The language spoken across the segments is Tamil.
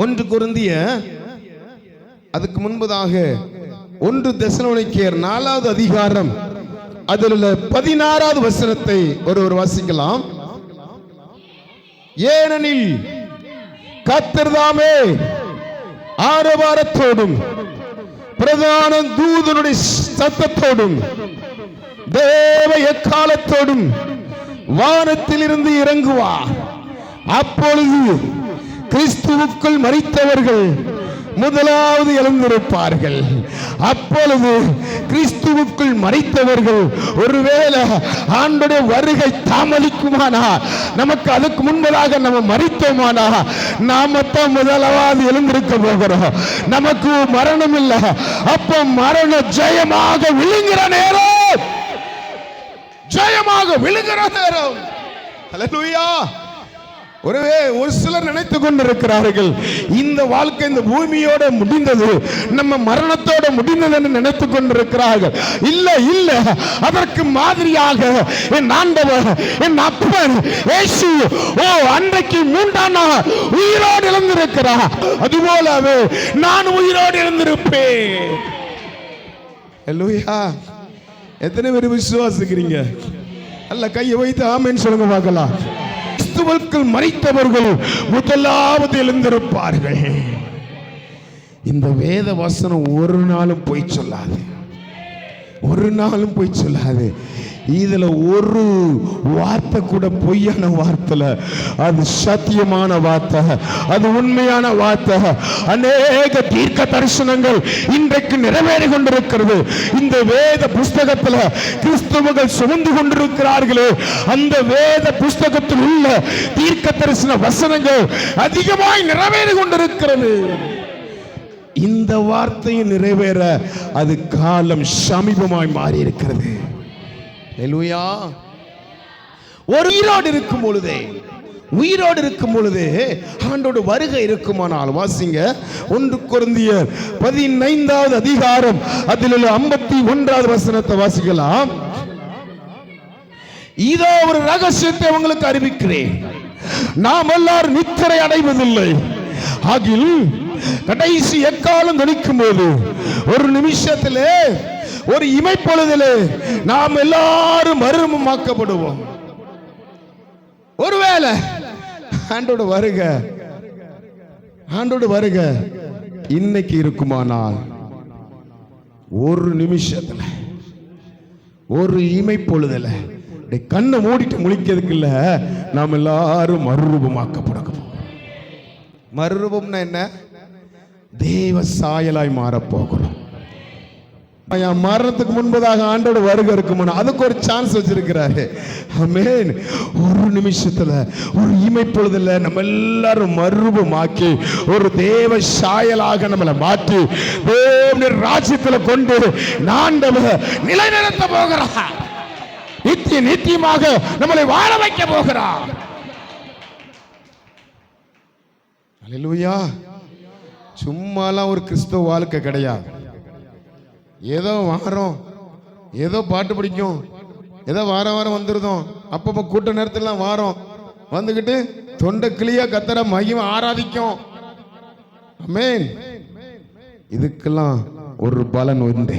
ஒன்று குருந்திய அதுக்கு முன்பதாக ஒன்று தெசலோனிக்கேயர் நாலாவது அதிகாரம் அதில் உள்ள பதினாறாவது வசனத்தை ஒருவர் வாசிக்கலாம். ஏனெனில் கத்தர்தாமே ஆரவாரத்தோடும் பிரதான தூதனுடைய சத்தத்தோடும் தேவ எக்காலத்தோடும் வானத்திலிருந்து இறங்குவார். அப்பொழுது கிறிஸ்துவுக்குள் மறித்தவர்கள் முதலாவது எழுந்திருப்பார்கள். அப்பொழுது கிறிஸ்துவுக்குள் மறித்தவர்கள் ஒருவேளை ஆண்டுடைய வருகை தாமதிக்குமானா? நமக்கு அதுக்கு முன்பதாக நம்ம மறித்தோமானா? நாம தான் முதலாவது எழுந்திருக்க போகிறோம். நமக்கு மரணம் இல்லை. அப்ப மரண ஜெயமாக விழுங்கிற நேரம். ஜெயமாக விழுங்கிற நேரம். ஹalleluya ஒருவே ஒரு சிலர் நினைத்து கொண்டிருக்கிறார்கள் இந்த வாழ்க்கை இந்த பூமியோட முடிந்தது நம்ம மரணத்தோட முடிந்தது என்று நினைத்து கொண்டிருக்கிறார்கள். இல்ல இல்ல அதற்கு மாதிரியாக என் ஆண்டவர் என் அப்பன் ஏசு ஓ அன்றைக்கு மூன்றாம் நாள் உயிரோடு இழந்திருக்கிறார் அதுபோலவே நான் உயிரோடு இழந்திருப்பேன் எத்தனை பேர் விசுவாசிக்கிறீங்க? அல்ல கையை வைத்து ஆமேன்னு சொல்லுங்க பார்க்கலாம். கிறிஸ்துவுக்குள் மறித்தவர்கள் முதலாவது எழுந்திருப்பார்கள். இந்த வேத வசனம் ஒரு நாளும் பொய் சொல்லாது. ஒரு நாளும் பொய் சொல்லாது. இதுல ஒரு வார்த்தை கூட பொய்யான வார்த்தை அது சத்தியமான வார்த்தை அது உண்மையான வார்த்தை. அநேக தீர்க்க தரிசனங்கள் இன்றைக்கு நிறைவேறி கொண்டிருக்கிறது. இந்த வேத புஸ்தகத்துல கிறிஸ்துவர்கள் சுமந்து கொண்டிருக்கிறார்களே அந்த வேத புஸ்தகத்தில் உள்ள தீர்க்க தரிசன வசனங்கள் அதிகமாய் நிறைவேறி கொண்டிருக்கிறது. இந்த வார்த்தையை நிறைவேற அது காலம் சமீபமாய் மாறி இருக்கிறது ஹalleluya. ஒரு உயிரோடு இருக்கும் பொழுதே உயிரோடு இருக்கும் பொழுது ஆண்டோட வருகை இருக்குமானால் வாசிங்க. ஒன்று குருந்தியர் பதினைந்தாவது அதிகாரம் அதில் உள்ள ஐம்பத்தி ஒன்றாவது வசனத்தை வாசிக்கலாம். இதோ ஒரு ரகசியத்தை உங்களுக்கு அறிவிக்கிறேன். நாம் எல்லாரும் நித்திரை அடைவதில்லை. ஆகில் கடைசி எக்காலம் துணிக்கும் போது ஒரு நிமிஷத்திலே ஒரு இமைப்பொழுதிலே நாம் எல்லாரும் மறுமமாக்கப்படுவோம் ஒருவேளை ஆண்டோட வருக. ஆண்டோட வருக. இன்னைக்கு இருக்குமானால் ஒரு நிமிஷத்துல ஒரு இமை பொழுதுல கண்ணை மூடிட்டு முழிக்கிறதுக்கு இல்ல நாம் எல்லாரும் மறுரூபமாக்கப்பட மறுரூபம்னா என்ன? தேவ சாயலாய் மாறப் போகிறோம். என் மரணத்துக்கு முன்பதாக ஆண்டோட வருகை இருக்குமானா அதுக்கு ஒரு சான்ஸ் வச்சிருக்கிறாரு. அமேன் ஒரு நிமிஷத்துல ஒரு இமை பொழுதுல நம்ம எல்லாரும் மறுரூபமாக்கி ஒரு தேவ சாயலாக நம்மளை மாற்றி தேவனுடைய ராஜ்யத்துல கொண்டு ஆண்டவர் நிலைநிறுத்த போகிறார். நித்திய நித்தியமாக நம்மளை வாழ வைக்க போகிறார். அல்லேலூயா சும்மாலாம் ஒரு கிறிஸ்தவ வாழ்க்கை கிடையாது. ஏதோ வாரம் ஏதோ பாட்டு பிடிக்கும். ஏதோ வாரம் வாரம் வந்துருதோம். அப்பப்போ கூட்ட நேரத்துலாம் வாரம். வந்துக்கிட்டு தொண்டை கிளியா கத்தர மகிமை ஆராதிக்கும். அமேன் இதுக்கெல்லாம் ஒரு பலன் உண்டு.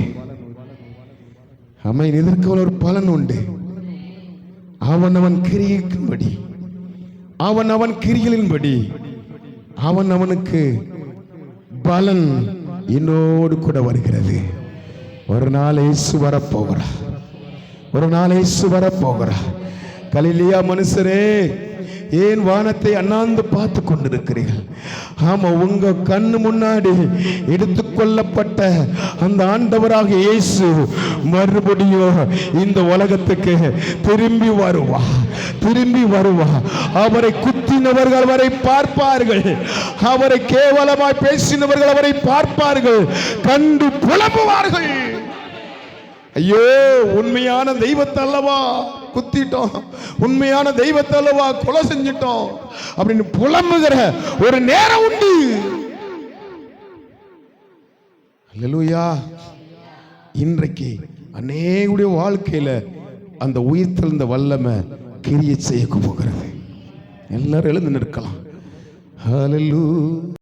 அமேன் இதற்கு ஒரு பலன் உண்டு. அவன் அவன் கிரியின்படி அவன் அவன் கிரிகளின்படி அவன் அவனுக்கு பலன் என்னோடு கூட வருகிறது. ஒரு நாள் இயேசு வரப்போகிறார். ஒரு நாள் இயேசு வரப்போகிறார். கலிலியா மனுஷரே ஏன் வானத்தை அண்ணாந்து பார்த்து கொண்டிருக்கிறீர்கள்? ஆமா உங்க கண்ணு முன்னாடி எடுத்துக்கொள்ளப்பட்ட அந்த ஆண்டவராக இயேசு மறுபடியும் இந்த உலகத்துக்கு திரும்பி வருவா திரும்பி வருவா. அவரை குத்தினவர்கள் அவரை பார்ப்பார்கள். அவரை கேவலமாய் பேசினவர்கள் அவரை பார்ப்பார்கள். கண்டு புலம்புவார்கள். ஐயோ உண்மையான தெய்வத்தல்லவா? குத்திட்டோம். உண்மையான தெய்வத்தை அல்லவா கொலை செஞ்சிட்டோம். அப்படின்னு புலம்புகிற ஒரு நேரம் உண்டு. லூயா இன்றைக்கு அநேகுடைய வாழ்க்கையில அந்த உயிர் தெழுந்த வல்லமை கிரியை செய்ய போகிறது. எல்லாரும் எழுந்து நிற்கலாம். ஹalleluya